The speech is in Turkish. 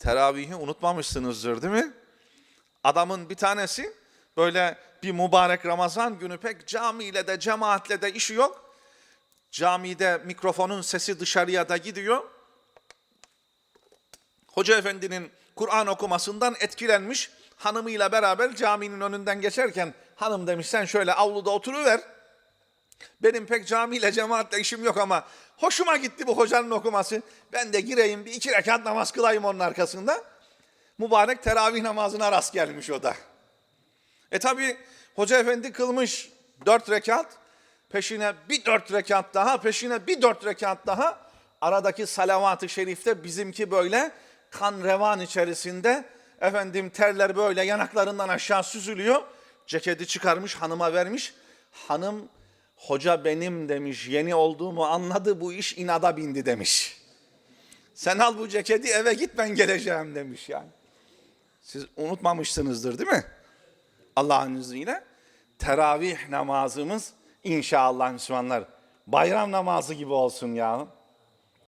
Teravihi unutmamışsınızdır değil mi? Adamın bir tanesi böyle bir mübarek Ramazan günü pek camiyle de cemaatle de işi yok. Camide mikrofonun sesi dışarıya da gidiyor. Hoca efendinin Kur'an okumasından etkilenmiş hanımıyla beraber caminin önünden geçerken hanım demiş sen şöyle avluda oturuver. Benim pek camiyle cemaatle işim yok ama hoşuma gitti bu hocanın okuması. Ben de gireyim bir iki rekat namaz kılayım onun arkasında. Mübarek teravih namazına rast gelmiş o da. E tabi hoca efendi kılmış dört rekat, peşine bir dört rekat daha, peşine bir dört rekat daha. Aradaki salavat-ı şerifte bizimki böyle kan revan içerisinde efendim terler böyle yanaklarından aşağı süzülüyor. Ceketi çıkarmış hanıma vermiş. Hanım hoca benim demiş yeni olduğumu anladı bu iş inada bindi demiş. Sen al bu ceketi eve git ben geleceğim demiş yani. Siz unutmamışsınızdır değil mi? Allah'ın izniyle teravih namazımız inşallah Müslümanlar bayram namazı gibi olsun ya.